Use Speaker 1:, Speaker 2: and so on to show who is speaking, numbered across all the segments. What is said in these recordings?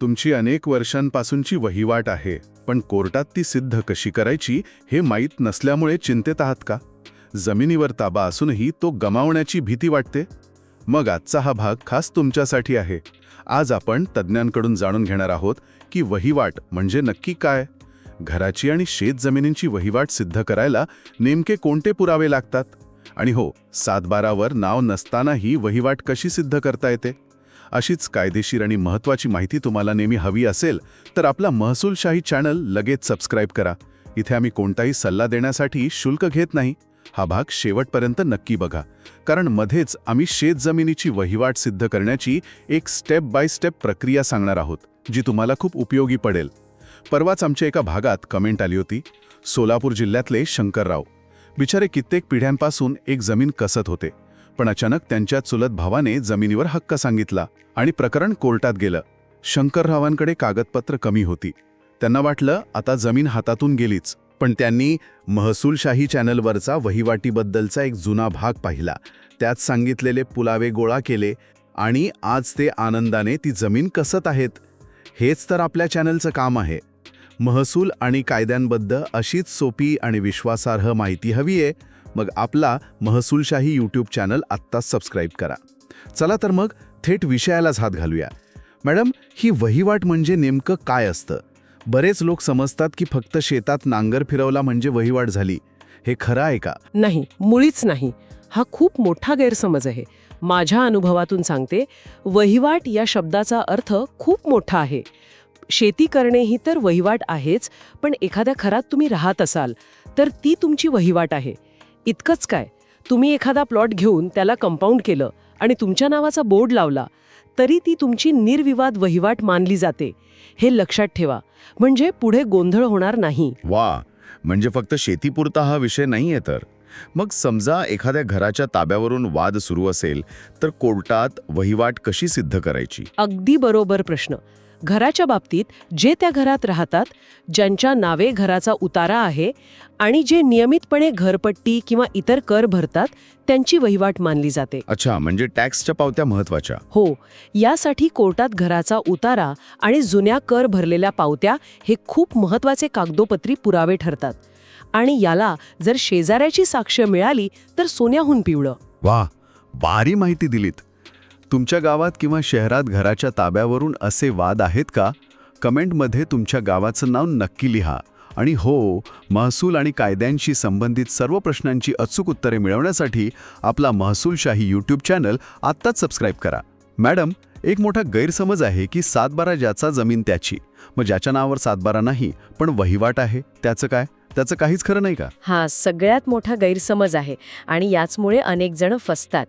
Speaker 1: तुमची अनेक वर्षांपासूनची वहिवाट आहे पण कोर्टात ती सिद्ध कशी करायची हे माहीत नसल्यामुळे चिंतेत आहात का? जमिनीवर ताबा असूनही तो गमावण्याची भीती वाटते? मग आजचा हा भाग खास तुमच्यासाठी आहे. आज आपण तज्ज्ञांकडून जाणून घेणार आहोत की वहिवाट म्हणजे नक्की काय? घराची आणि शेत जमिनींची वहिवाट सिद्ध करायला नेमके कोणते पुरावे लागतात? आणि हो सातबारावर नाव नसतानाही वहिवाट कशी सिद्ध करता येते? अशीच कायदेशीर आणि महत्त्वाची माहिती तुम्हाला नेहमी हवी असेल तर आपला महसूलशाही चॅनल लगेच सबस्क्राईब करा. इथे आम्ही कोणताही सल्ला देण्यासाठी शुल्क घेत नाही. हा भाग शेवटपर्यंत नक्की बघा. कारण मध्येच आम्ही शेतजमिनीची वहिवाट सिद्ध करण्याची एक स्टेप बाय स्टेप प्रक्रिया सांगणार आहोत जी तुम्हाला खूप उपयोगी पडेल. परवाच आमच्या एका भागात कमेंट आली होती. सोलापूर जिल्ह्यातले शंकरराव. बिचारे कित्येक पिढ्यांपासून एक जमीन कसत होते. पण अचानक त्यांच्या चुलत भावाने जमिनीवर हक्क सांगितला आणि प्रकरण कोर्टात गेलं. शंकररावांकडे कागदपत्र कमी होती. त्यांना वाटलं आता जमीन हातातून गेलीच. पण त्यांनी महसूलशाही चॅनलवरचा वहिवाटीबद्दलचा एक जुना भाग पाहिला. त्यात सांगितलेले पुलावे गोळा केले आणि आज ते आनंदाने ती जमीन कसत आहेत? हेच तर आपल्या चॅनलचं काम आहे. महसूल आणि कायद्यांबद्दल अशीच सोपी आणि विश्वासार्ह माहिती हवी आहे. मग आपला महसूलशाही यूट्यूब चॅनल आत्ताच सबस्क्राईब करा. चला तर मग थेट विषयालाच हात घालूया. मॅडम ही वहिवाट म्हणजे नेमकं काय असतं? बरेच लोक समजतात की फक्त शेतात नांगर फिरवला म्हणजे वहिवाट झाली. हे खरं आहे का?
Speaker 2: नाही मुळीच नाही. हा खूप मोठा गैरसमज आहे. माझ्या अनुभवातून सांगते वहिवाट या शब्दाचा अर्थ खूप मोठा आहे. शेती करणे ही तर वहिवाट आहेच पण एखाद्या घरात तुम्ही राहत असाल तर ती तुमची वहिवाट आहे. इतकंच काय? तुम्ही एखादा प्लॉट घेऊन त्याला कंपाऊंड केलं आणि तुमच्या नावाचा बोर्ड लावला तरी ती तुमची निर्विवाद वहिवाट मानली जाते. हे लक्षात ठेवा. म्हणजे पुढे गोंधळ होणार नाही.
Speaker 3: वा! म्हणजे फक्त शेतीपुरता हा विषय नाहीये तर. मग समजा एखाद्या घराच्या ताब्यावरून वाद सुरू असेल तर कोर्टात वहिवाट कशी सिद्ध करायची?
Speaker 2: अगदी बरोबर प्रश्न. घराच्या बाबतीत जे त्या घरात राहतात ज्यांच्या नावे घराचा उतारा आहे आणि जे नियमितपणे घरपट्टी किंवा इतर कर भरतात त्यांची वहिवाट मानली जाते.
Speaker 3: अच्छा म्हणजे टॅक्सच्या पावत्या महत्त्वाच्या
Speaker 2: हो यासाठी कोर्टात घराचा उतारा आणि जुन्या कर भरलेल्या पावत्या हे खूप महत्त्वाचे कागदोपत्री पुरावे ठरतात. आणि याला जर शेजाऱ्याची साक्ष मिळाली तर सोन्याहून पिवळं.
Speaker 1: वा भारी माहिती दिलीत. तुमच्या गावात किंवा शहरात घराच्या ताब्यावरून असे वाद आहेत का? कमेंटमध्ये तुमच्या गावाचं नाव नक्की लिहा. आणि हो महसूल आणि कायद्यांशी संबंधित सर्व प्रश्नांची अचूक उत्तरे मिळवण्यासाठी आपला महसूलशाही यूट्यूब चॅनल आत्ताच सबस्क्राईब करा. मॅडम एक मोठा गैरसमज आहे की सातबारा ज्याचा जमीन त्याची. मग ज्याच्या नावावर सातबारा नाही पण वहिवाट आहे त्याचं काय? त्याचं काहीच खरं नाही का?
Speaker 4: हा सगळ्यात मोठा गैरसमज आहे आणि याचमुळे अनेक जण फसतात.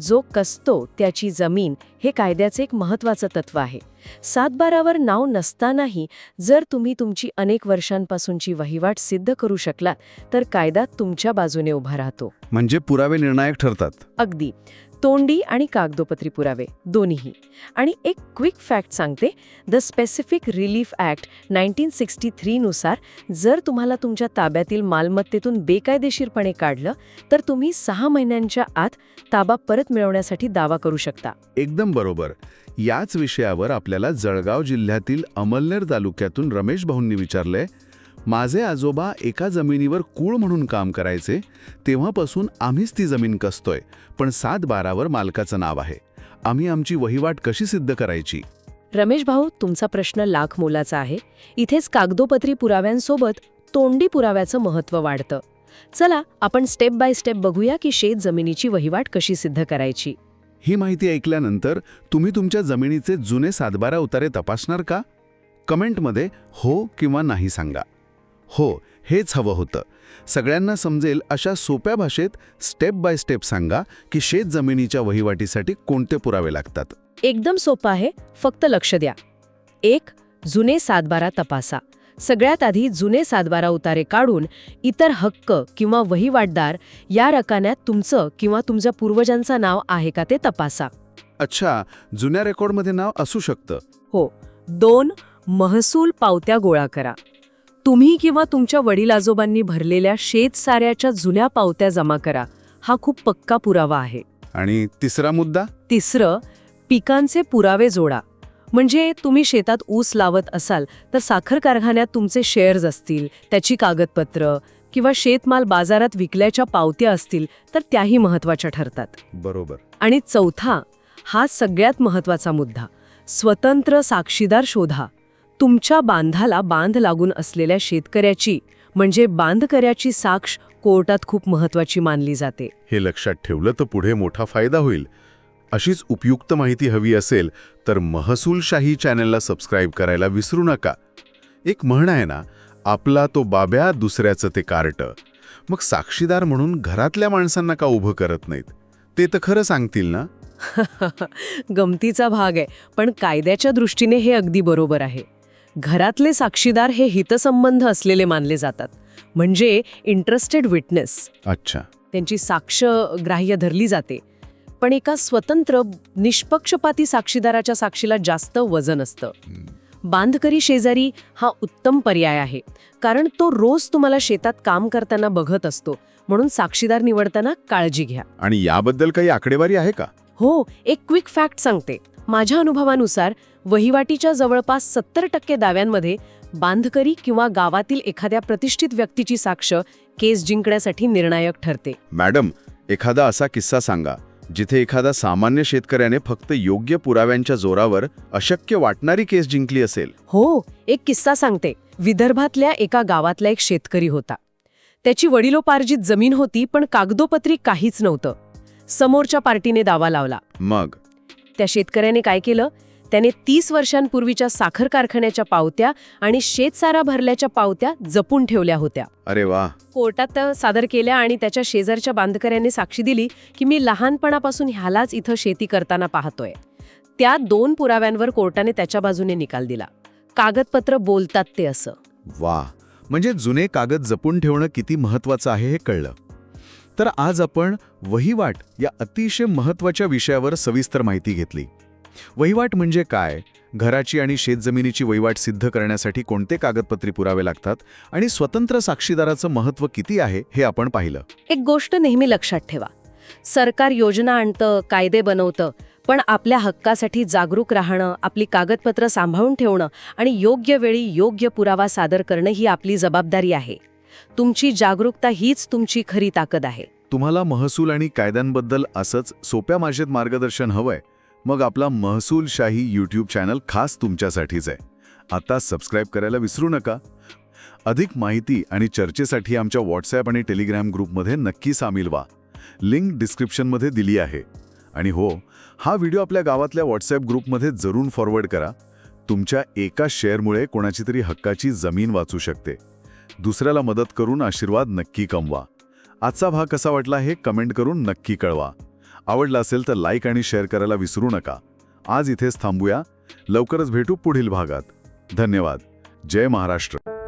Speaker 4: जो कसतो त्याची जमीन हे कायद्याचे एक महत्वाचं तत्व आहे. सातबारावर नाव नसतानाही जर तुम्ही तुमची अनेक वर्षांपासूनची वहिवाट सिद्ध करू शकलात तर कायदा तुमच्या बाजूने उभा राहतो.
Speaker 1: म्हणजे पुरावे निर्णायक ठरतात.
Speaker 4: अगदी. तोंडी आणि कागदोपत्री पुरावे दोन्हीही. आणि एक क्विक फॅक्ट सांगते. The specific relief act nineteen sixty थ्रीनुसार जर तुम्हाला तुमच्या ताब्यातील मालमत्तेतून बेकायदेशीरपणे काढलं तर तुम्ही सहा महिन्यांच्या आत ताबा परत मिळवण्यासाठी दावा करू शकता.
Speaker 1: एकदम बरोबर. याच विषयावर आपल्याला जळगाव जिल्ह्यातील अमलनेर तालुक्यातून रमेश भाऊंनी विचारलंय माझे आजोबा एका जमिनीवर कूळ म्हणून काम करायचे तेव्हापासून आम्हीच ती जमीन कसतोय पण सात बारावर मालकाचं नाव आहे. आम्ही आमची वहिवाट कशी सिद्ध करायची?
Speaker 4: रमेश भाऊ तुमचा प्रश्न लाख मोलाचा आहे. इथेच कागदोपत्री पुराव्यांसोबत तोंडी पुराव्याचं महत्त्व वाढतं. चला आपण स्टेप बाय स्टेप बघूया की शेत जमिनीची वहिवाट कशी सिद्ध करायची.
Speaker 1: ही माहिती ऐकल्यानंतर तुम्ही तुमच्या जमिनीचे जुने सातबारा उतारे तपासणार का? कमेंटमध्ये हो किंवा नाही सांगा. हो हेच हवं होतं. सगळ्यांना समजेल अशा सोप्या भाषेत स्टेप बाय स्टेप सांगा की शेत जमिनीच्या वहिवाटीसाठी कोणते पुरावे लागतात.
Speaker 4: एकदम सोपं आहे फक्त लक्ष द्या. एक जुने सातबारा तपासा. सगळ्यात आधी जुने सातबारा उतारे काढून इतर हक्क किंवा वहिवाटदार या रकान्यात तुमचं किंवा तुमच्या पूर्वजांचं नाव आहे का ते तपासा.
Speaker 1: अच्छा जुन्या रेकॉर्डमध्ये नाव असू शकतं.
Speaker 2: हो दोन महसूल पावत्या गोळा करा. तुम्ही किंवा तुमच्या वडिलाजोबांनी भरलेल्या शेत साऱ्याच्या जुन्या पावत्या जमा करा. हा खूप पक्का पुरावा आहे.
Speaker 1: आणि तिसरा मुद्दा?
Speaker 2: तिसरं पिकांचे पुरावे जोडा.
Speaker 4: म्हणजे तुम्ही शेतात ऊस लावत असाल तर साखर कारखान्यात तुमचे शेअर्स असतील त्याची कागदपत्र किंवा शेतमाल बाजारात विकल्याच्या पावत्या असतील तर त्याही महत्त्वाच्या ठरतात.
Speaker 1: बरोबर.
Speaker 4: आणि चौथा हा सगळ्यात महत्त्वाचा मुद्दा. स्वतंत्र साक्षीदार शोधा. तुमच्या बांधाला बांध लागून असलेल्या शेतकऱ्याची म्हणजे बांधकऱ्याची साक्ष कोर्टात खूप महत्वाची मानली जाते.
Speaker 1: हे लक्षात ठेवलं तर पुढे मोठा फायदा होईल. अशीच उपयुक्त माहिती हवी असेल तर महसूलशाही चॅनलला सबस्क्राईब करायला विसरू नका. एक म्हण आहे ना आपला तो बाब्या दुसऱ्याचं ते कार्ट. मग साक्षीदार म्हणून घरातल्या माणसांना का उभं करत नाहीत? ते तर खरं सांगतील ना?
Speaker 4: गमतीचा भाग आहे पण कायद्याच्या दृष्टीने हे अगदी बरोबर आहे. घरातले साक्षीदार हे हितसंबंध असलेले मानले जातात. म्हणजे इंटरेस्टेड विटनेस
Speaker 1: अच्छा.
Speaker 4: त्यांची साक्ष ग्राह्य धरली जाते. पण एका स्वतंत्र निष्पक्षपाती साक्षीदाराच्या साक्षीला जास्त वजन असतं. बांधकरी शेजारी हा उत्तम पर्याय आहे. कारण तो रोज तुम्हाला शेतात काम करताना बघत असतो. म्हणून साक्षीदार निवडताना काळजी घ्या.
Speaker 1: आणि याबद्दल काही आकडेवारी आहे का?
Speaker 4: हो एक क्विक फॅक्ट सांगते. माझ्या अनुभवानुसार वहिवाटीच्या जवळपास सत्तर टक्के दाव्यांमध्ये बांधकरी किंवा गावातील एखाद्या प्रतिष्ठित व्यक्तीची साक्ष केस जिंकण्यासाठी निर्णायक ठरते.
Speaker 3: मॅडम एखादा असा किस्सा सांगा जिथे एखादा सामान्य शेतकऱ्याने फक्त योग्य पुराव्यांच्या जोरावर अशक्य वाटणारी केस जिंकली असेल.
Speaker 4: हो एक किस्सा सांगते. विदर्भातल्या एका गावातला एक शेतकरी होता. त्याची वडिलोपार्जित जमीन होती पण कागदोपत्री काहीच नव्हतं. समोरच्या पार्टीने दावा लावला.
Speaker 3: मग?
Speaker 4: त्या शेतकऱ्याने काय केलं? त्याने तीस वर्षांपूर्वीच्या साखर कारखान्याच्या पावत्या आणि शेतसारा भरल्याच्या पावत्या जपून ठेवल्या होत्या.
Speaker 3: अरे वा.
Speaker 4: कोर्टात सादर केल्या आणि त्याच्या शेजारच्या बांधकऱ्यांनी साक्षी दिली की मी लहानपणापासून ह्यालाच इथं शेती करताना पाहतोय. त्या दोन पुराव्यांवर कोर्टाने त्याच्या बाजूने निकाल दिला. कागदपत्र बोलतात ते असं.
Speaker 1: वा. म्हणजे जुने कागद जपून ठेवणं किती महत्वाचं आहे हे कळलं. तर आज आपण वहिवाट या अतिशय महत्त्वाच्या विषयावर सविस्तर माहिती घेतली. वहिवाट म्हणजे काय? घराची आणि शेतजमिनीची वहिवाट सिद्ध करण्यासाठी कोणते कागदपत्रे पुरावे लागतात? आणि स्वतंत्र साक्षीदाराचं महत्त्व किती आहे हे आपण पाहिलं.
Speaker 4: एक गोष्ट नेहमी लक्षात ठेवा. सरकार योजना आणतं कायदे बनवतं पण आपल्या हक्कासाठी जागरूक राहणं आपली कागदपत्र सांभाळून ठेवणं आणि योग्य वेळी योग्य पुरावा सादर करणं ही आपली जबाबदारी आहे. तुमची जागरूकता हीच तुमची खरी ताकद आहे.
Speaker 1: तुम्हाला महसूल आणि कायद्यांबद्दल असंच सोप्या भाषेत मार्गदर्शन हवंय मग आपला महसूलशाही यूट्यूब चॅनल खास तुमच्यासाठीच आहे. आता सबस्क्राईब करायला विसरू नका. अधिक माहिती आणि चर्चेसाठी आमच्या व्हॉट्सॲप आणि टेलिग्राम ग्रुपमध्ये नक्की सामील व्हा. लिंक डिस्क्रिप्शनमध्ये दिली आहे. आणि हो हा व्हिडिओ आपल्या गावातल्या व्हॉट्सॲप ग्रुपमध्ये जरूर फॉरवर्ड करा. तुमच्या एका शेअरमुळे कोणाची तरी हक्काची जमीन वाचू शकते. दुसऱ्याला मदत करून आशीर्वाद नक्की कमवा. आजचा भाग कसा वाटला हे कमेंट करून नक्की कळवा. आवडला असेल तर लाईक आणि शेअर करायला विसरू नका. आज इथेच थांबूया. लवकरच भेटू पुढील भागात. धन्यवाद. जय महाराष्ट्र.